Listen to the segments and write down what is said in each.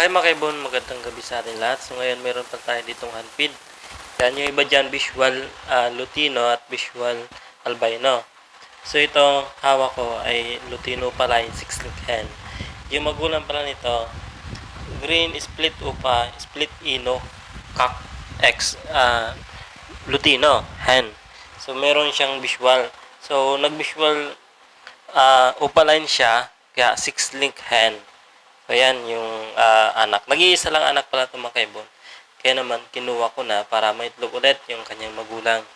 Hi mga kaibon, magandang gabi sa atin lahat. So ngayon meron pa tayo ditong handpid. Yan yung iba dyan, visual ah, lutino at visual albino. So ito, hawak ko ay lutino pala yung 6 link hen. Yung magulang pala nito, green split upa, split ino, cock X ah, lutino hen. So meron siyang visual. So nag-visual uh, opaline siya, kaya 6 link hen. So, yan yung ah, anak. Nag-iisa lang anak pala itong mga kaibon. Kaya naman, kinuha ko na para maitlog ulit yung kanyang magulang.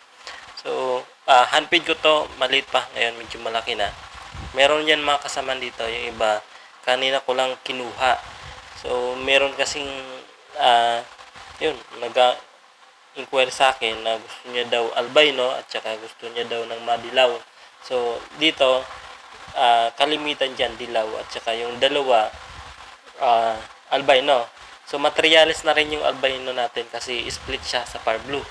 So, uh, handpid ko to, maliit pa. Ngayon, medyo malaki na. Meron yan mga kasaman dito. Yung iba, kanina ko lang kinuha. So, meron kasing, ah, yun, nag inquire sa akin na gusto niya daw albino at saka gusto niya daw ng madilaw. So, dito, ah, kalimitan dyan, dilaw. At saka yung dalawa, ah, albino. So, materialis na rin yung albino natin kasi split siya sa par blue.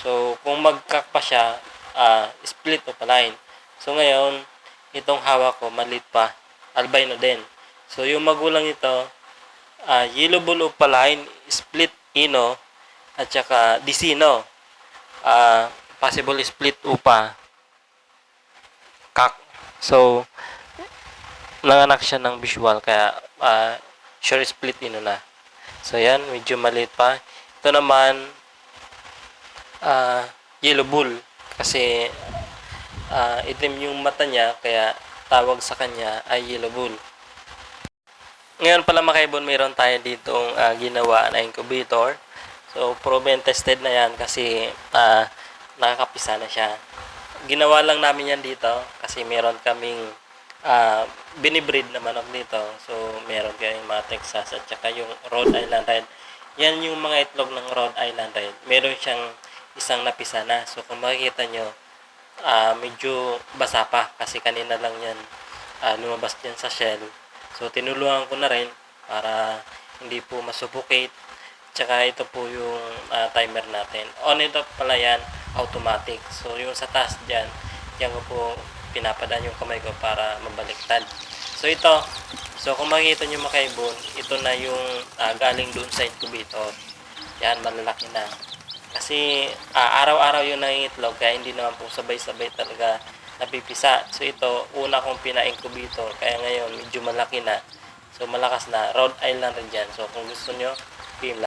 So, kung magkak pa siya, ah, split opaline. So, ngayon, itong hawak ko, malit pa, albino din. So, yung magulang ito, ah, yellow bull opaline, split ino, at saka disino. Ah, possible split upa, kak. So, nanganak siya ng visual kaya ah, sure split ino na. So yan, medyo maliit pa. Ito naman ah, yellow bull kasi ah, itim yung mata niya kaya tawag sa kanya ay yellow bull. Ngayon pala mga kaibon, mayroon tayo ditong ah, ginawa na incubator. So, proven tested na yan kasi ah, nakakapisa na siya. Ginawa lang namin yan dito kasi meron kaming ah, binibreed na manok dito. So, meron kaming mga Texas at saka yung Rhode Island Red. Yan yung mga itlog ng Rhode Island Red. Meron siyang isang napisa na. So, kung makikita nyo, ah, medyo basa pa kasi kanina lang yan ah, lumabas dyan sa shell. So, tinulungan ko na rin para hindi po masuffocate. Tsaka ito po yung ah, timer natin. On and off pala yan, automatic. So, yung sa taas dyan, yan ko po pinapadaan yung kamay ko para mabaliktad. So, ito. So, kung makikita nyo makaibon, ito na yung ah, galing doon sa incubator. Yan, malalaki na. Kasi ah, araw-araw yun nangingitlog kaya hindi naman po sabay-sabay talaga napipisa. So ito, una kong pina-incubator kaya ngayon medyo malaki na. So malakas na. Rhode Island rin dyan. So kung gusto nyo, PM.